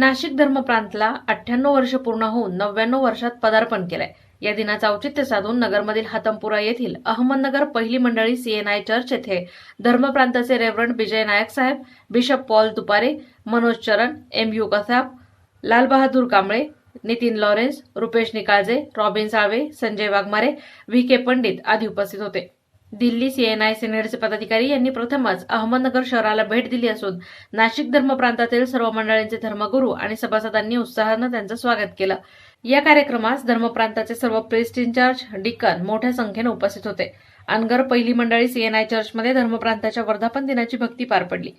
नाशिक धर्मप्रांतला अठ्ठ्याण्णव वर्ष पूर्ण होऊन नव्याण्णव वर्षात पदार्पण केलंय. या दिनाचं औचित्य साधून नगरमधील हातमपुरा येथील अहमदनगर पहिली मंडळी सीएनआय चर्च येथे धर्मप्रांताचे रेव्हरंड विजय नायक साहेब bishop Paul Dupare Manoj Charan M U Kasab Lalbahadur Kamble Nitin Lawrence Rupesh Nikalje Robin Salve Sanjay Waghmare V K Pandit आदी उपस्थित होते. दिल्ली सीएनआय सिनेटचे पदाधिकारी यांनी प्रथमच अहमदनगर शहराला भेट दिली असून नाशिक धर्म प्रांतातील सर्व मंडळींचे धर्मगुरू आणि सभासदांनी उत्साहानं त्यांचं स्वागत केलं. या कार्यक्रमास धर्मप्रांताचे सर्व प्रेस्ट इन्चार्ज डिकन मोठ्या संख्येनं उपस्थित होते. अनगर पहिली मंडळी सीएनआय चर्चमध्ये धर्मप्रांताच्या वर्धापन दिनाची भक्ती पार पडली.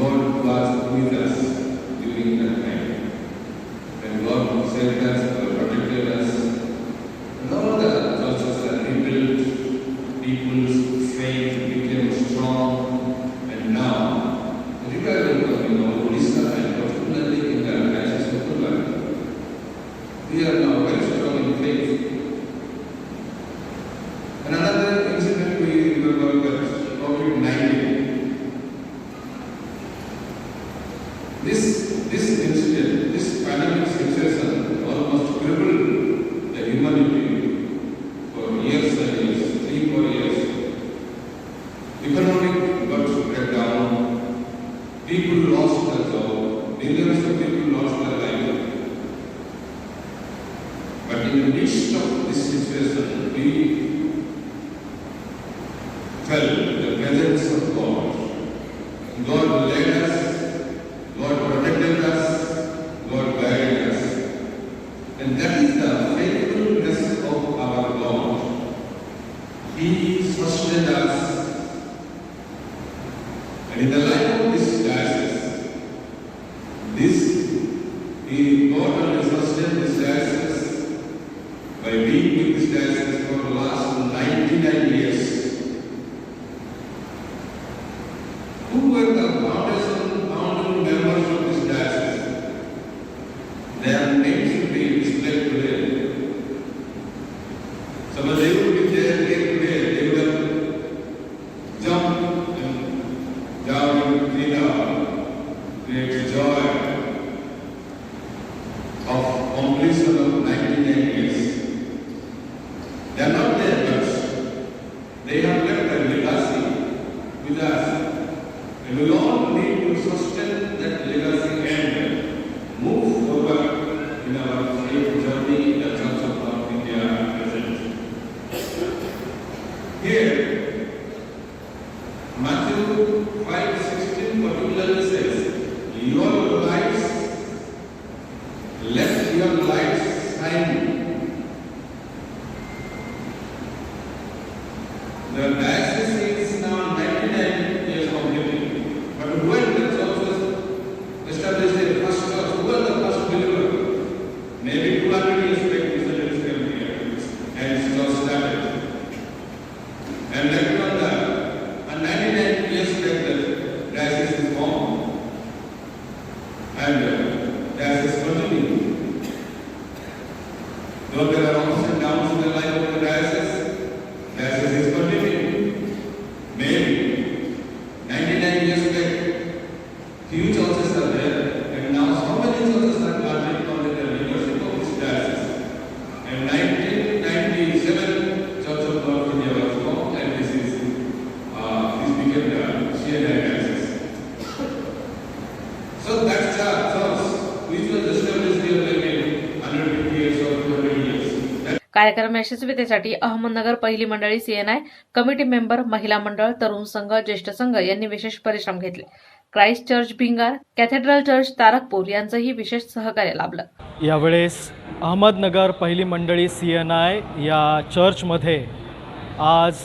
God was with us during that time. And God saved us, God protected us. And all the churches are rebuilt, people's faith became strong, and now, regarding of, you know, Odisha and particularly in the Diocese of Pune, we are now very strong in faith. And another incident we remember that COVID-19. This, this incident, this pandemic situation almost crippled the humanity for years and years, three, four years. Economic got breakdown, people lost their job, millions of people lost their life. But in the midst of this situation, we felt the presence of God. God led us, God protected us, God guided us. And that is the faithfulness of our God. He sustained us. And in the life of this diocese, this, He not only sustained this diocese by with this diocese for the last 99 years. Who were the foundation, founding members of this diocese? Their names will be displayed today. Some of they will be there here today. They would have jumped and down in freedom, great joy of completion of 99 years. They are not there, but they have left a legacy us. And we all need to sustain that legacy and uh, move forward in our faith journey in the Church of North India present. Here, Matthew 5:16 particularly says, Your lives, let your light shine. Gott wird darauf sein, कार्यक्रम यशस्वीतेसाठी अहमदनगर पहिली मंडळी CNI committee member महिला मंडळ तरुण संघ ज्येष्ठ संघ यांनी विशेष परिश्रम घेतले. Christ Church Bhingar Cathedral Church Tarakpur यांचंही विशेष सहकार्य लाभलं. यावेळेस अहमदनगर पहिली मंडळी सी एन आय या चर्चमध्ये आज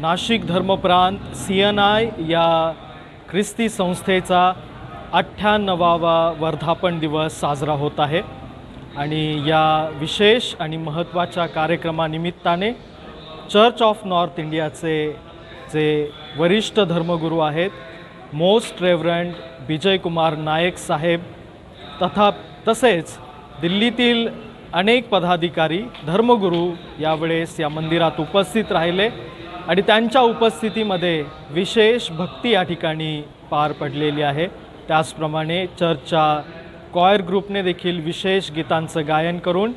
नाशिक धर्मप्रांत सी एन आय या ख्रिस्ती संस्थेचा अठ्ठ्याण्णवावा वर्धापन दिवस साजरा होत आहे. आणि या विशेष आणि महत्त्वाच्या कार्यक्रमानिमित्ताने चर्च ऑफ नॉर्थ इंडियाचे जे वरिष्ठ धर्मगुरू आहेत मोस्ट रेव्हरंड विजय कुमार नायक साहेब तथा तसेच दिल्लीतील अनेक पदाधिकारी धर्मगुरू यावेळेस या मंदिरात उपस्थित राहिले आणि त्यांच्या उपस्थितीमध्ये विशेष भक्ती या ठिकाणी पार पडलेली आहे. त्याचप्रमाणे चर्चच्या कॉयर ग्रुपने देखील विशेष गीतांचं गायन करून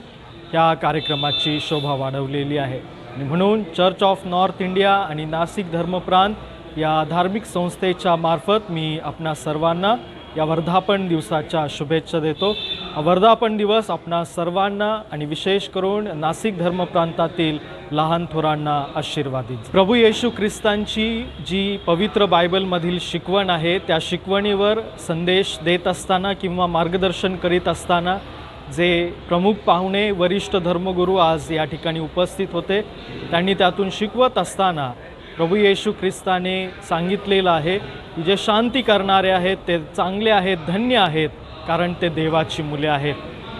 या कार्यक्रमाची शोभा वाढवलेली आहे. आणि म्हणून चर्च ऑफ नॉर्थ इंडिया आणि नाशिक धर्मप्रांत या धार्मिक संस्थेच्या मार्फत मी आपणा सर्वांना या वर्धापन दिवसाच्या शुभेच्छा देतो. वर्धापन दिवस आपणा सर्वांना आणि विशेष करून नाशिक धर्मप्रांतातील लहान थोरांना आशीर्वादित. प्रभू येशू ख्रिस्तांची जी पवित्र बायबलमधील शिकवण आहे त्या शिकवणीवर संदेश देत असताना किंवा मार्गदर्शन करीत असताना जे प्रमुख पाहुणे वरिष्ठ धर्मगुरू आज या ठिकाणी उपस्थित होते त्यांनी त्यातून शिकवत असताना प्रभू येशू ख्रिस्ताने सांगितलेलं आहे की जे शांती करणारे आहेत ते चांगले आहेत धन्य आहेत कारण ते देवाची मुले आहेत.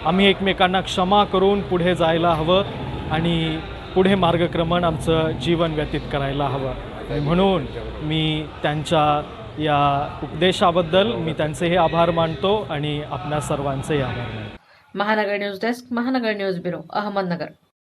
आम्ही एकमेकांना क्षमा करून पुढे जायला हवं आणि पुढे मार्गक्रमण आमचं जीवन व्यतीत करायला हवं. म्हणून मी त्यांच्या या उपदेशाबद्दल मी त्यांचे हे आभार मानतो आणि आपल्या सर्वांचेही आभार मानतो. Mahanagar news desk Mahanagar news bureau Ahmednagar.